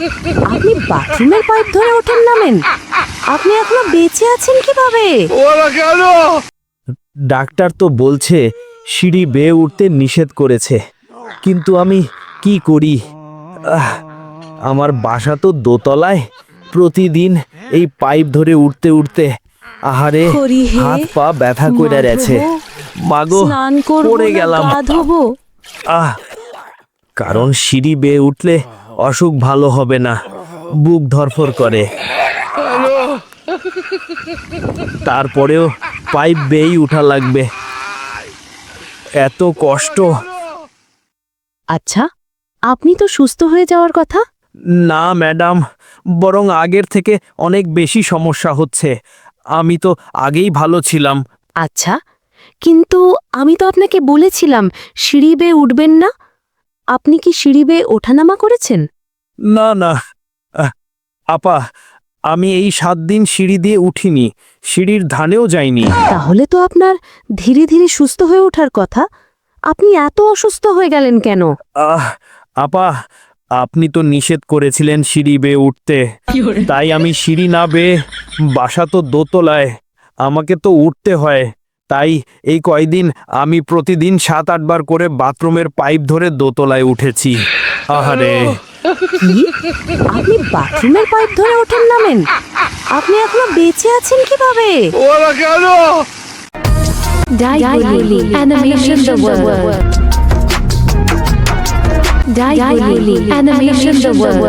আপনি বাথরুমের পাইপ ধরে ওঠেন নামেন আপনি এখনও বেঁচে আছেন কীভাবে? ডাক্তার তো বলছে সিঁড়ি বেয়ে উঠতে নিষেধ করেছে। কিন্তু আমি কি করি? আহ, আমার বাসা তো দোতলায়। প্রতিদিন এই পাইপ ধরে উঠতে উঠতে আহারে হরি হে, হাত পা ব্যথা করে মা গেছে। মাগো স্নান করব পড়ে না গেলাম। গা ধোবো। আহ কারণ সিঁড়ি বেয়ে উঠলে অসুখ ভালো হবে না। বুক ধরফর করে। তারপরেও পাইপ বেয়েই উঠা লাগবে। এত কষ্ট। আচ্ছা আপনি তো সুস্থ হয়ে যাওয়ার কথা? না ম্যাডাম বরং আগের থেকে অনেক বেশি সমস্যা হচ্ছে। আমি তো আগেই ভালো ছিলাম। আচ্ছা কিন্তু আমি তো আপনাকে বলেছিলাম সিঁড়ি বেয়ে উঠবেন না? আপনি কি সিঁড়ি বেয়ে ওঠানামা করেছেন? না না। আহ, আপা আমি এই সাত দিন সিঁড়ি দিয়ে উঠিনি। সিঁড়ির ধানেও যাইনি। তাহলে তো আপনার ধীরে ধীরে সুস্থ হয়ে ওঠার কথা। আপনি এত অসুস্থ হয়ে গেলেন কেন? আহ আপা আপনি তো নিষেধ করেছিলেন সিঁড়ি বেয়ে উঠতে। তাই আমি সিঁড়ি না বেয়ে বাসা তো দোতলায়। আমাকে তো উঠতে হয়। তাই এই কয়দিন আমি প্রতিদিন সাত আটবার করে বাথরুমের পাইপ ধরে দোতলায় উঠেছি। আহারে। কি? আপনি বাথরুমের পাইপ ধরে ওঠেন নামেন? আপনি এখনও বেঁচে আছেন কীভাবে? Daiguli Animation the World. Daiguli Animation the World.